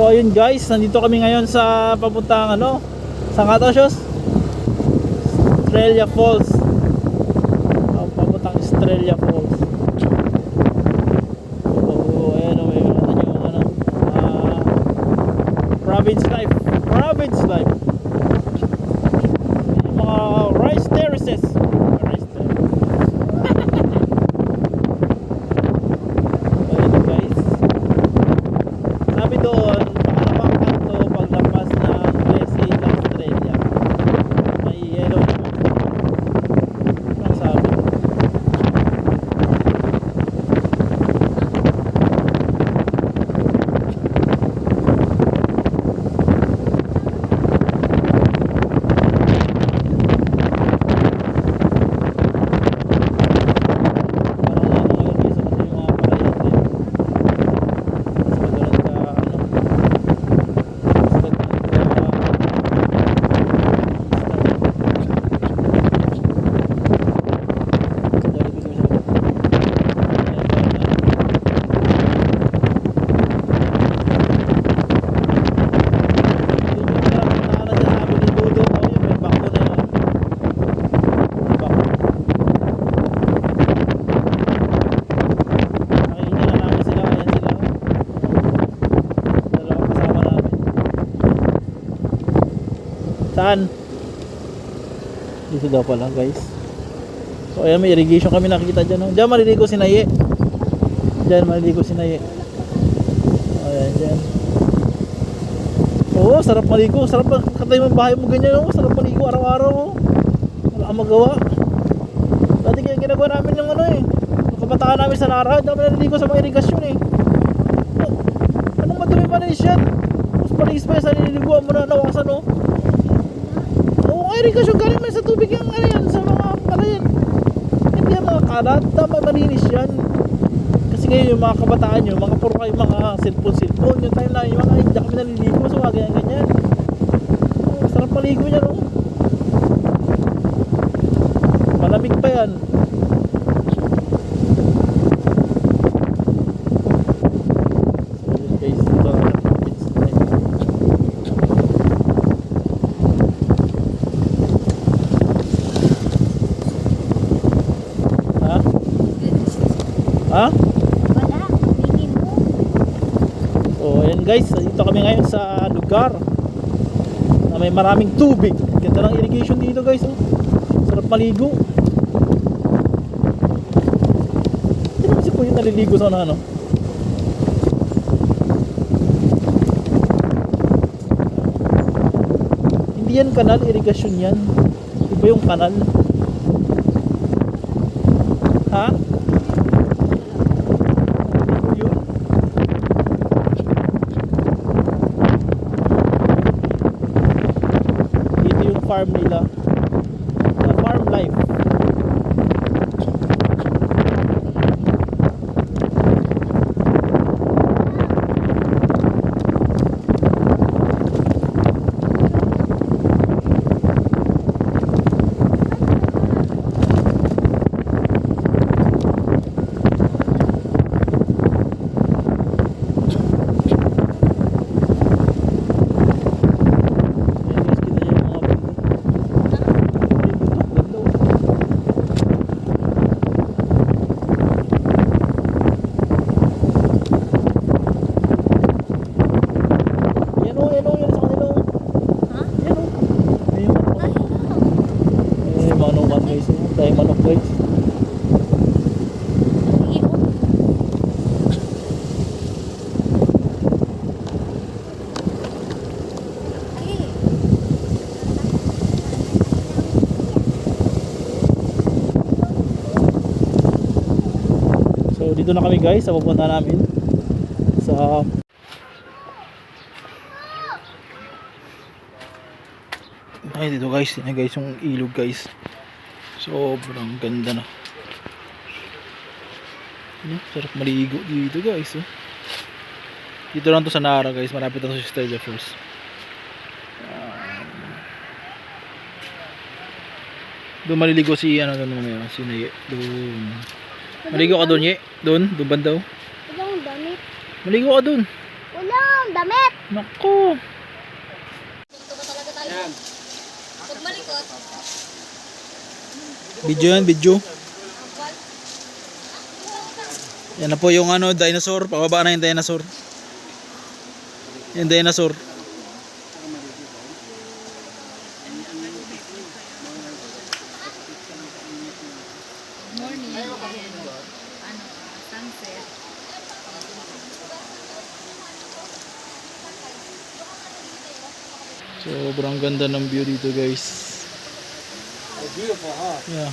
So ayun guys, nandito kami ngayon sa papuntang ano, sa nga to, Shos? Estrella Falls. Oh, papuntang Estrella Falls. Oh, ayan oh, may ano ano, ah, province life. Province life. Yung mga rice terraces. Rice terraces. Ayun guys. Sabi doon, pangalawang kanto paglabas ng Blessing Australia. May yellow naman. Ang sabi. Parang ano ngayon, guys, kasi yung mga palayan din. Mas magalang ka, ano, mas magalang ka, Dali ko siya. Yung pinakapuntahan na sabi ni Dodo, oh, yung may bako na yun. May bako. Nakikita na namin sila, ayan sila. Dalawa kasama namin. Saan? Dito daw pala guys. So ayan may irrigation kami nakikita dyan. Oh. Diyan maliligo si Naye. Diyan maliligo si Naye. Ayan dyan. Oo, sarap maligo. Sarap katay mo bahay mo ganyan. Oh. Sarap maligo araw-araw. Oh. Wala kang magawa. Dati kaya ginagawa namin yung ano eh. Kabataan namin sa Nara, hindi namin naliligo sa mga irigasyon eh. Oh, anong madumi pa na yan? Mas paligis pa yan sa nililiguan mo na nawasan oh. Irigasyon galing man sa tubig yung ano yan, sa mga palayan. Hindi yan mga kalat, tama malinis yan. Kasi ngayon yung mga kabataan nyo, mga puro kayo mga cellphone-cellphone, yung time na yung mga hindi kami naliligo, so mga ganyan-ganyan. Oh, sarap maligo yan oh. Malamig pa yan. So, yun guys, ito, it's time. Ha? Ha? Wala, mo. So, ayan guys, dito kami ngayon sa lugar na may maraming tubig. Ganda ng irrigation dito guys. Oh. Sarap maligo. Hindi naman si Kuya naliligo sa ano. Hindi yan kanal, irrigation yan. Iba yung kanal. Ha? Farm nila. Dito na kami guys sa pupunta namin sa Ay dito guys, yan guys yung ilog guys. Sobrang ganda na. Ano, sarap maligo dito guys. Oh. Dito lang to sa Nara guys, malapit lang sa Stella Falls. Doon maliligo si ano doon mamaya, si Naye. Doon. Maligo ka doon, Ye. Doon, doon bandaw. Ibang damit. Maligo ka doon. Tulong, damit. Naku. Video yan, video. Yan na po yung ano, dinosaur. Pababa na yung dinosaur. Yung dinosaur. Sobrang ganda ng view dito guys. Beautiful, huh? Yeah.